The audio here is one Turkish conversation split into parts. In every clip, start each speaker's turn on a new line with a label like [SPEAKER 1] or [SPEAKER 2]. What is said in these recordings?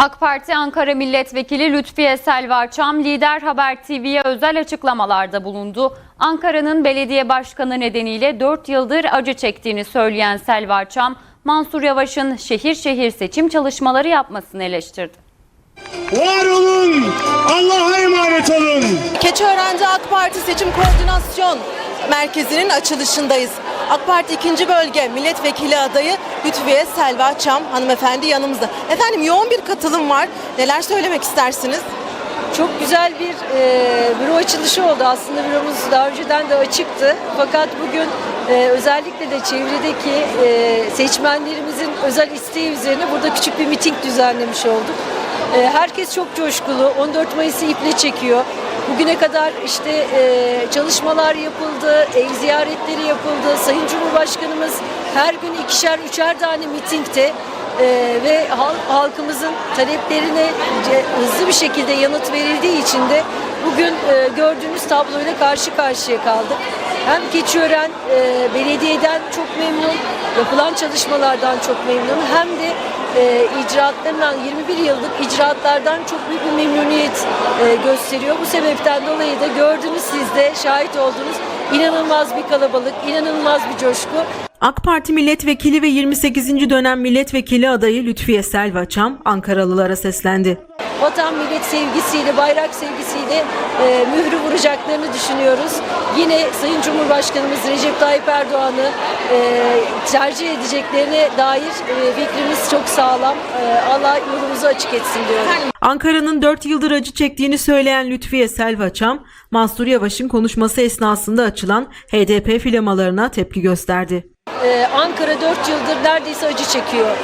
[SPEAKER 1] AK Parti Ankara Milletvekili Lütfiye Selva Çam Lider Haber TV'ye özel açıklamalarda bulundu. Ankara'nın belediye başkanı nedeniyle 4 yıldır acı çektiğini söyleyen Selva Çam, Mansur Yavaş'ın şehir şehir seçim çalışmaları yapmasını eleştirdi.
[SPEAKER 2] Var olun. Allah'a emanet olun.
[SPEAKER 3] Keçiören'de AK Parti Seçim Koordinasyon Merkezi'nin açılışındayız. AK Parti 2. Bölge Milletvekili adayı Lütfiye Selva Çam hanımefendi yanımızda. Efendim yoğun bir katılım var. Neler söylemek istersiniz?
[SPEAKER 4] Çok güzel bir e, büro açılışı oldu. Aslında büromuz daha önceden de açıktı. Fakat bugün e, özellikle de çevredeki e, seçmenlerimizin özel isteği üzerine burada küçük bir miting düzenlemiş olduk. E, herkes çok coşkulu. 14 Mayıs'ı iple çekiyor. Bugüne kadar işte e, çalışmalar yapıldı, ev ziyaretleri yapıldı. Sayın Cumhurbaşkanımız her gün ikişer, üçer tane mitingde ee, ve hal- halkımızın taleplerine hızlı bir şekilde yanıt verildiği için de bugün e, gördüğünüz tabloyla karşı karşıya kaldık. Hem Keçiören e, belediyeden çok memnun, yapılan çalışmalardan çok memnun hem de e, icraatlarından 21 yıllık icraatlardan çok büyük bir memnuniyet e, gösteriyor. Bu sebepten dolayı da gördünüz siz de şahit oldunuz inanılmaz bir kalabalık, inanılmaz bir coşku.
[SPEAKER 5] AK Parti milletvekili ve 28. dönem milletvekili adayı Lütfiye Selva Çam Ankaralılara seslendi.
[SPEAKER 4] vatan millet sevgisiyle, bayrak sevgisiyle e, mührü vuracaklarını düşünüyoruz. Yine Sayın Cumhurbaşkanımız Recep Tayyip Erdoğan'ı e, tercih edeceklerine dair e, fikrimiz çok sağlam. E, Allah yolumuzu açık etsin diyorum.
[SPEAKER 5] Ankara'nın 4 yıldır acı çektiğini söyleyen Lütfiye Selva Çam, Mansur Yavaş'ın konuşması esnasında açılan HDP filamalarına tepki gösterdi.
[SPEAKER 4] Ee, Ankara 4 yıldır neredeyse acı çekiyor.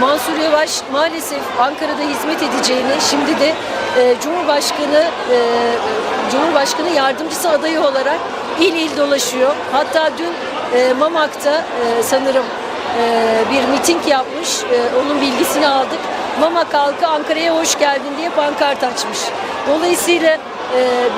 [SPEAKER 4] Mansur Yavaş maalesef Ankara'da hizmet edeceğini şimdi de e, Cumhurbaşkanı e, Cumhurbaşkanı yardımcısı adayı olarak il il dolaşıyor. Hatta dün e, Mamak'ta e, sanırım e, bir miting yapmış. E, onun bilgisini aldık. Mamak halkı Ankara'ya hoş geldin diye pankart açmış. Dolayısıyla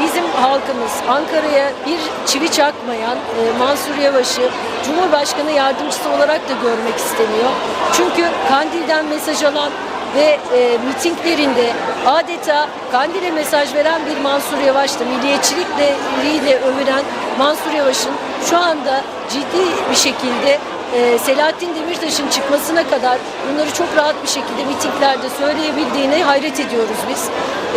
[SPEAKER 4] bizim halkımız Ankara'ya bir çivi çakmayan e, Mansur Yavaş'ı Cumhurbaşkanı yardımcısı olarak da görmek istemiyor. Çünkü Kandil'den mesaj alan ve e, mitinglerinde adeta Kandil'e mesaj veren bir Mansur Yavaş'tı. Milliyetçilikleriyle övülen Mansur Yavaş'ın şu anda ciddi bir şekilde e, Selahattin Demirtaş'ın çıkmasına kadar bunları çok rahat bir şekilde mitinglerde söyleyebildiğine hayret ediyoruz biz.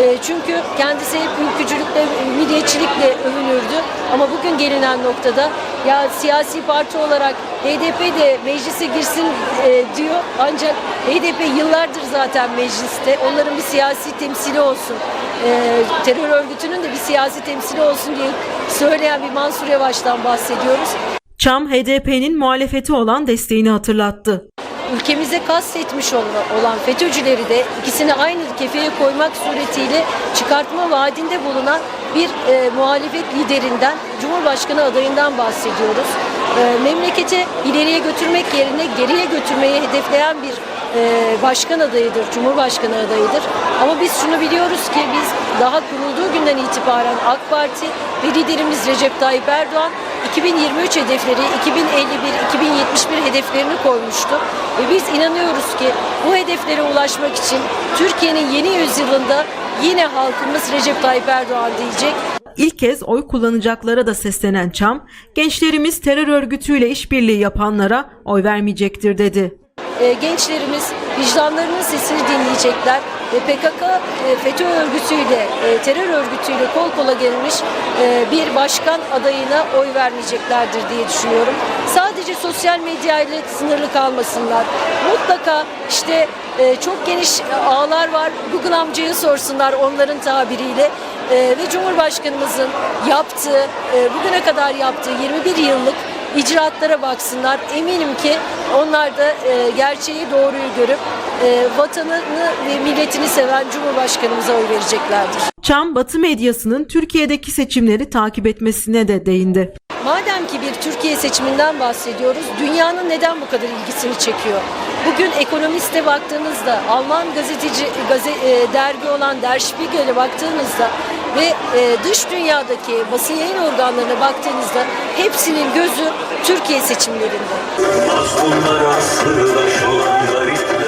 [SPEAKER 4] E, çünkü kendisi hep ülkücülükle, milliyetçilikle övünürdü. Ama bugün gelinen noktada ya siyasi parti olarak HDP de meclise girsin e, diyor. Ancak HDP yıllardır zaten mecliste. Onların bir siyasi temsili olsun. E, terör örgütünün de bir siyasi temsili olsun diye söyleyen bir Mansur Yavaş'tan bahsediyoruz.
[SPEAKER 5] Çam, HDP'nin muhalefeti olan desteğini hatırlattı.
[SPEAKER 4] ülkemize kastetmiş olan, FETÖ'cüleri de ikisini aynı kefeye koymak suretiyle çıkartma vaadinde bulunan bir e, muhalefet liderinden, Cumhurbaşkanı adayından bahsediyoruz. E, memleketi ileriye götürmek yerine geriye götürmeyi hedefleyen bir e, başkan adayıdır, Cumhurbaşkanı adayıdır. Ama biz şunu biliyoruz ki biz daha kurulduğu günden itibaren AK Parti ve liderimiz Recep Tayyip Erdoğan 2023 hedefleri, 2051-2071 hedeflerini koymuştu. Ve biz inanıyoruz ki bu hedeflere ulaşmak için Türkiye'nin yeni yüzyılında yine halkımız Recep Tayyip Erdoğan diyecek.
[SPEAKER 5] İlk kez oy kullanacaklara da seslenen Çam, gençlerimiz terör örgütüyle işbirliği yapanlara oy vermeyecektir dedi.
[SPEAKER 4] e, gençlerimiz vicdanlarının sesini dinleyecekler PKK e, FETÖ örgütüyle, e, terör örgütüyle kol kola gelmiş e, bir başkan adayına oy vermeyeceklerdir diye düşünüyorum. Sadece sosyal medya ile sınırlı kalmasınlar. Mutlaka işte çok geniş ağlar var. Google amcaya sorsunlar onların tabiriyle. Ve Cumhurbaşkanımızın yaptığı, bugüne kadar yaptığı 21 yıllık icraatlara baksınlar. Eminim ki onlar da gerçeği doğruyu görüp vatanını ve milletini seven Cumhurbaşkanımıza oy vereceklerdir.
[SPEAKER 5] Çam, Batı medyasının Türkiye'deki seçimleri takip etmesine de değindi.
[SPEAKER 4] Madem ki bir Türkiye seçiminden bahsediyoruz, dünyanın neden bu kadar ilgisini çekiyor? Bugün Ekonomist'e baktığınızda, Alman gazeteci gaze, e, dergi olan Der Spiegel'e baktığınızda ve e, dış dünyadaki basın yayın organlarına baktığınızda hepsinin gözü Türkiye seçimlerinde.
[SPEAKER 6] Olanları